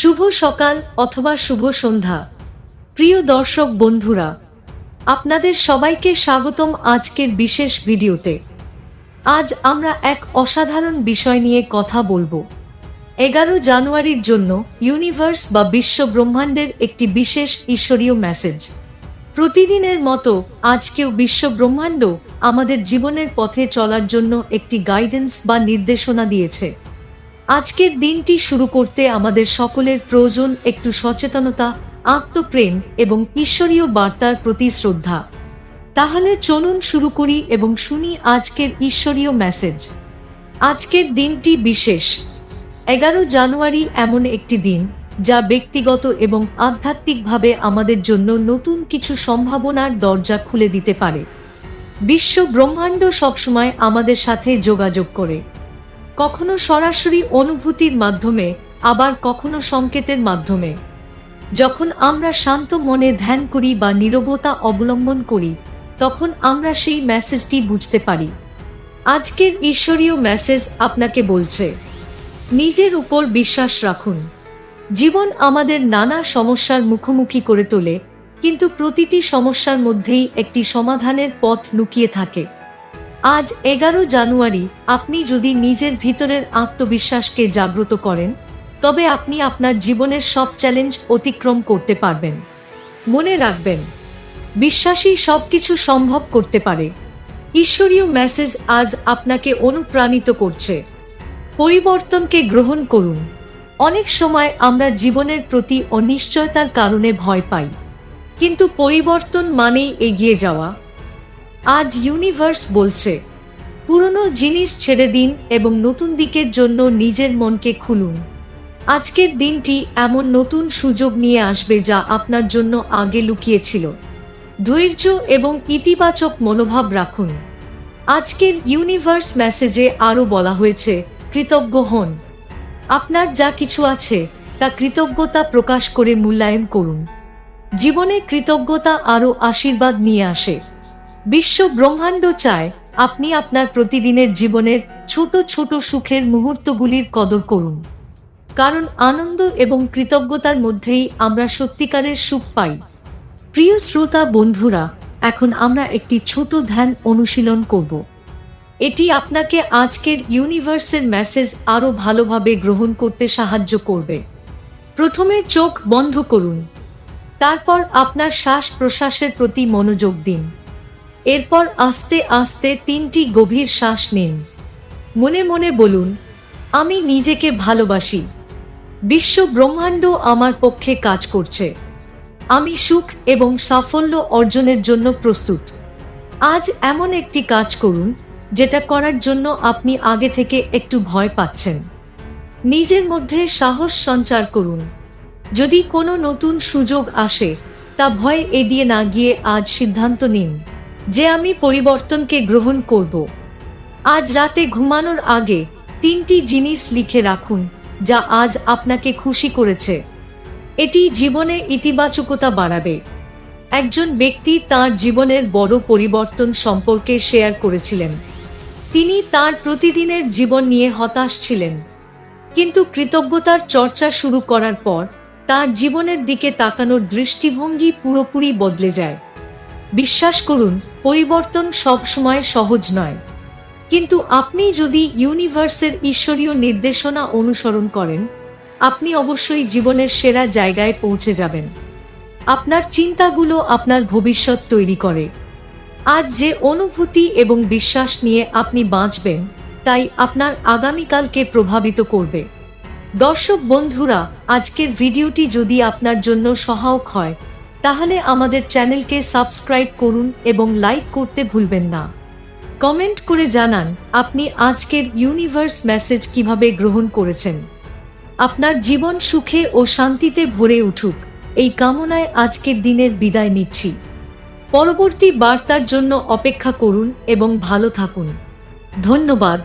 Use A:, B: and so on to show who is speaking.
A: শুভ সকাল অথবা শুভ সন্ধ্যা। প্রিয় দর্শক বন্ধুরা, আপনাদের সবাইকে স্বাগতম আজকের বিশেষ ভিডিওতে। আজ আমরা এক অসাধারণ বিষয় নিয়ে কথা বলব। এগারো জানুয়ারির জন্য ইউনিভার্স বা বিশ্ব ব্রহ্মাণ্ডের একটি বিশেষ ঈশ্বরীয় মেসেজ। প্রতিদিনের মতো আজকেও বিশ্ব ব্রহ্মাণ্ড আমাদের জীবনের পথে চলার জন্য একটি গাইডেন্স বা নির্দেশনা দিয়েছে। আজকের দিনটি শুরু করতে আমাদের সকলের প্রয়োজন একটু সচেতনতা, আত্মপ্রেম এবং ঈশ্বরীয় বার্তার প্রতি শ্রদ্ধা। তাহলে চলুন শুরু করি এবং শুনি আজকের ঈশ্বরীয় মেসেজ আজকের দিনটি বিশেষ। এগারো জানুয়ারি এমন একটি দিন, যা ব্যক্তিগত এবং আধ্যাত্মিকভাবে আমাদের জন্য নতুন কিছু সম্ভাবনার দরজা খুলে দিতে পারে। বিশ্ব ব্রহ্মাণ্ড সবসময় আমাদের সাথে যোগাযোগ করে। কখনো সরাসরি অনুভূতির মাধ্যমে, আবার কখনো সংকেতের মাধ্যমে। যখন আমরা শান্ত মনে ধ্যান করি বা নীরবতা অবলম্বন করি, তখন আমরা সেই মেসেজটি বুঝতে পারি। আজকের ঈশ্বরীয় মেসেজ আপনাকে বলছে, নিজের উপর বিশ্বাস রাখুন। জীবন আমাদের নানা সমস্যার মুখোমুখি করে তোলে, কিন্তু প্রতিটি সমস্যার মধ্যেই একটি সমাধানের পথ লুকিয়ে থাকে। আজ এগারো জানুয়ারি, আপনি যদি নিজের ভিতরের আত্মবিশ্বাসকে জাগ্রত করেন, তবে আপনি আপনার জীবনের সব চ্যালেঞ্জ অতিক্রম করতে পারবেন। মনে রাখবেন, বিশ্বাসী সবকিছু সম্ভব করতে পারে। ঈশ্বরীয় মেসেজ আজ আপনাকে অনুপ্রাণিত করছে। পরিবর্তনকে গ্রহণ করুন। অনেক সময় আমরা জীবনের প্রতি অনিশ্চয়তার কারণে ভয় পাই। কিন্তু পরিবর্তন মানেই এগিয়ে যাওয়া। আজ ইউনিভার্স বলছে, পুরনো জিনিস ছেড়ে দিন এবং নতুন দিকের জন্য নিজের মনকে খুলুন। আজকের দিনটি এমন নতুন সুযোগ নিয়ে আসবে যা আপনার জন্য আগে লুকিয়েছিল। ধৈর্য এবং ইতিবাচক মনোভাব রাখুন। আজকের ইউনিভার্স মেসেজে আরও বলা হয়েছে, কৃতজ্ঞ হন। আপনার যা কিছু আছে, তা কৃতজ্ঞতা প্রকাশ করে মূল্যায়ন করুন। জীবনে কৃতজ্ঞতা আরও আশীর্বাদ নিয়ে আসে। বিশ্ব ব্রহ্মাণ্ড চায় আপনি আপনার প্রতিদিনের জীবনের ছোট ছোট সুখের মুহূর্তগুলির কদর করুন। কারণ আনন্দ এবং কৃতজ্ঞতার মধ্যেই আমরা সত্যিকারের সুখ পাই। প্রিয় শ্রোতা বন্ধুরা, এখন আমরা একটি ছোট ধ্যান অনুশীলন করব। এটি আপনাকে আজকের ইউনিভার্সের মেসেজ আরও ভালোভাবে গ্রহণ করতে সাহায্য করবে। প্রথমে চোখ বন্ধ করুন। তারপর আপনার শ্বাস প্রশ্বাসের প্রতি মনোযোগ দিন। এরপর আস্তে আস্তে তিনটি গভীর শ্বাস নিন। মনে মনে বলুন, আমি নিজেকে ভালোবাসি। বিশ্ব ব্রহ্মাণ্ড আমার পক্ষে কাজ করছে। আমি সুখ এবং সাফল্য অর্জনের জন্য প্রস্তুত। আজ এমন একটি কাজ করুন, যেটা করার জন্য আপনি আগে থেকে একটু ভয় পাচ্ছেন। নিজের মধ্যে সাহস সঞ্চার করুন। যদি কোনো নতুন সুযোগ আসে, তা ভয় এড়িয়ে না গিয়ে আজ সিদ্ধান্ত নিন। যে আমি পরিবর্তনকে গ্রহণ করব। আজ রাতে ঘুমানোর আগে তিনটি জিনিস লিখে রাখুন, যা আজ আপনাকে খুশি করেছে। এটি জীবনে ইতিবাচকতা বাড়াবে। একজন ব্যক্তি তার জীবনের বড় পরিবর্তন সম্পর্কে শেয়ার করেছিলেন। তিনি তার প্রতিদিনের জীবন নিয়ে হতাশ ছিলেন। কিন্তু কৃতজ্ঞতার চর্চা শুরু করার পর, তার জীবনের দিকে তাকানোর দৃষ্টিভঙ্গি পুরোপুরি বদলে যায়। বিশ্বাস করুন, পরিবর্তন সবসময় সহজ নয়। কিন্তু আপনি যদি ইউনিভার্সের ঈশ্বরীয় নির্দেশনা অনুসরণ করেন, আপনি অবশ্যই জীবনের সেরা জায়গায় পৌঁছে যাবেন। আপনার চিন্তাগুলো আপনার ভবিষ্যৎ তৈরি করে। আজ যে অনুভূতি এবং বিশ্বাস নিয়ে আপনি বাঁচবেন, তাই আপনার আগামীকালকে প্রভাবিত করবে। দর্শক বন্ধুরা, আজকের ভিডিওটি যদি আপনার জন্য সহায়ক হয় তাহলে আমাদের চ্যানেলকে সাবস্ক্রাইব করুন এবং লাইক করতে ভুলবেন না। কমেন্ট করে জানান, আপনি আজকের ইউনিভার্স মেসেজ কীভাবে গ্রহণ করেছেন। আপনার জীবন সুখে ও শান্তিতে ভরে উঠুক। এই কামনায় আজকের দিনের বিদায় নিচ্ছি। পরবর্তী বার্তার জন্য অপেক্ষা করুন এবং ভালো থাকুন। ধন্যবাদ।